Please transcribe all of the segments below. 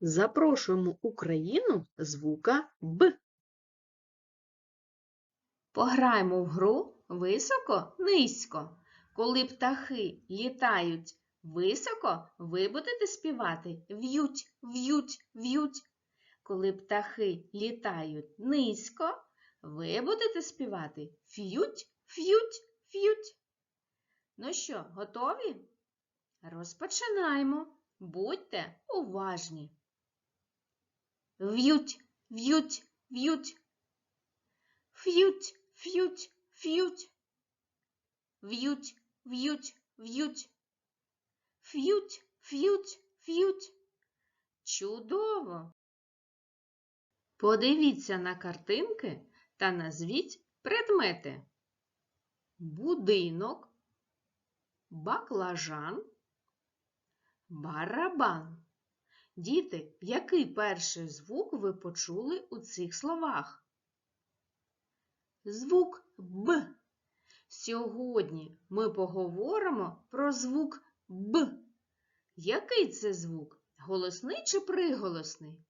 Запрошуємо Україну звука Б. Пограємо в гру високо-низько. Коли птахи літають високо, ви будете співати в'ють, в'ють, в'ють. Коли птахи літають низько, ви будете співати ф'ють, ф'ють, ф'ють. Ну що, готові? Розпочинаємо. Будьте уважні. В'ють, в'ють, в'ють. Ф'ють, ф'ють, ф'ють. В'ють, в'ють, в'ють. Ф'ють, ф'ють, ф'ють. Чудово! Подивіться на картинки та назвіть предмети. Будинок, баклажан, барабан. Діти, який перший звук ви почули у цих словах? Звук Б. Сьогодні ми поговоримо про звук Б. Який це звук? Голосний чи приголосний?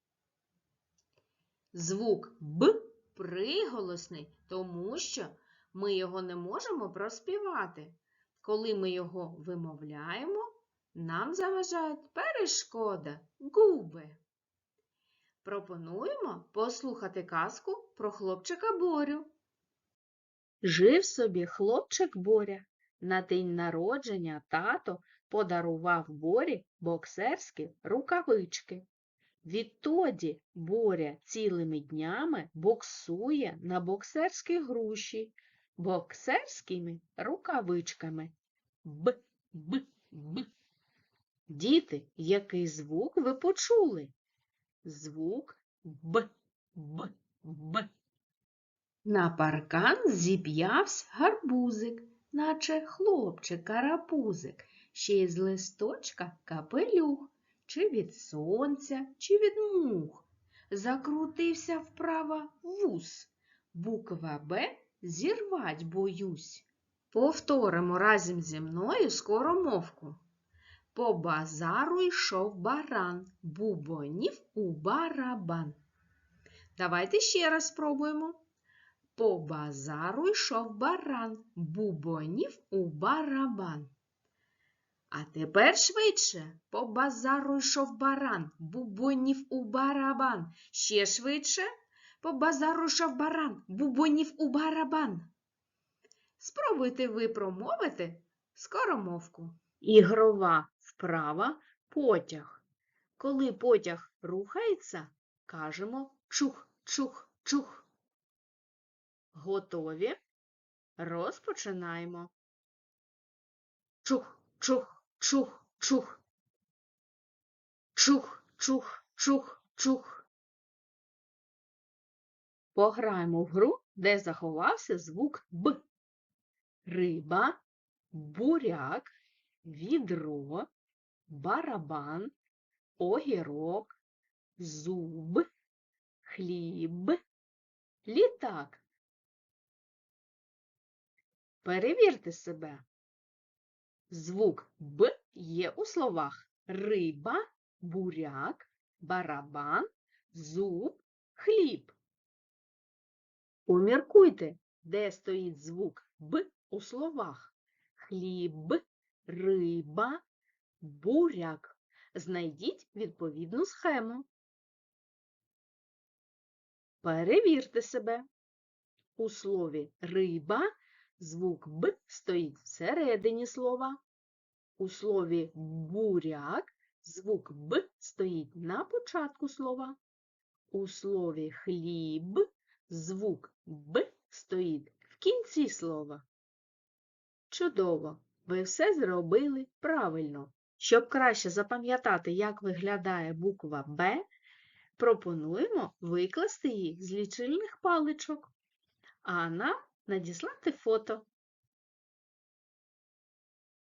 Звук Б приголосний, тому що ми його не можемо проспівати. Коли ми його вимовляємо, нам заважають перешкода, губи. Пропонуємо послухати казку про хлопчика Борю. Жив собі хлопчик Боря. На день народження тато подарував Борі боксерські рукавички. Відтоді Боря цілими днями боксує на боксерські груші боксерськими рукавичками. Б, б, б. Діти, який звук ви почули? Звук Б, Б, Б. На паркан зіп'явсь гарбузик, наче хлопчик карапузик, ще й з листочка капелюх, чи від сонця, чи від мух. Закрутився вправо вус, буква Б зірвать боюсь. Повторимо разом зі мною скоромовку. По базару йшов баран, бубонів у барабан. Давайте ще раз спробуємо. По базару йшов баран, бубонів у барабан. А тепер швидше. По базару йшов баран, бубонів у барабан. Ще швидше. По базару йшов баран, бубонів у барабан. Спробуйте ви промовити скоромовку. Ігрова вправа потяг. Коли потяг рухається, кажемо чух, чух, чух. Готові? Розпочинаємо. Чух, чух, чух, чух. Чух, чух, чух, чух. Пограємо в гру, де заховався звук Б. Риба, буряк, відро, барабан, огірок, зуб, хліб, літак. Перевірте себе. Звук Б є у словах риба, буряк, барабан, зуб, хліб. Поміркуйте, де стоїть звук Б у словах хліб, риба, буряк. Знайдіть відповідну схему. Перевірте себе. У слові риба звук Б стоїть всередині слова. У слові буряк звук Б стоїть на початку слова. У слові хліб звук Б стоїть в кінці слова. Чудово! Ви все зробили правильно. Щоб краще запам'ятати, як виглядає буква Б, пропонуємо викласти її з лічильних паличок, а нам надіслати фото.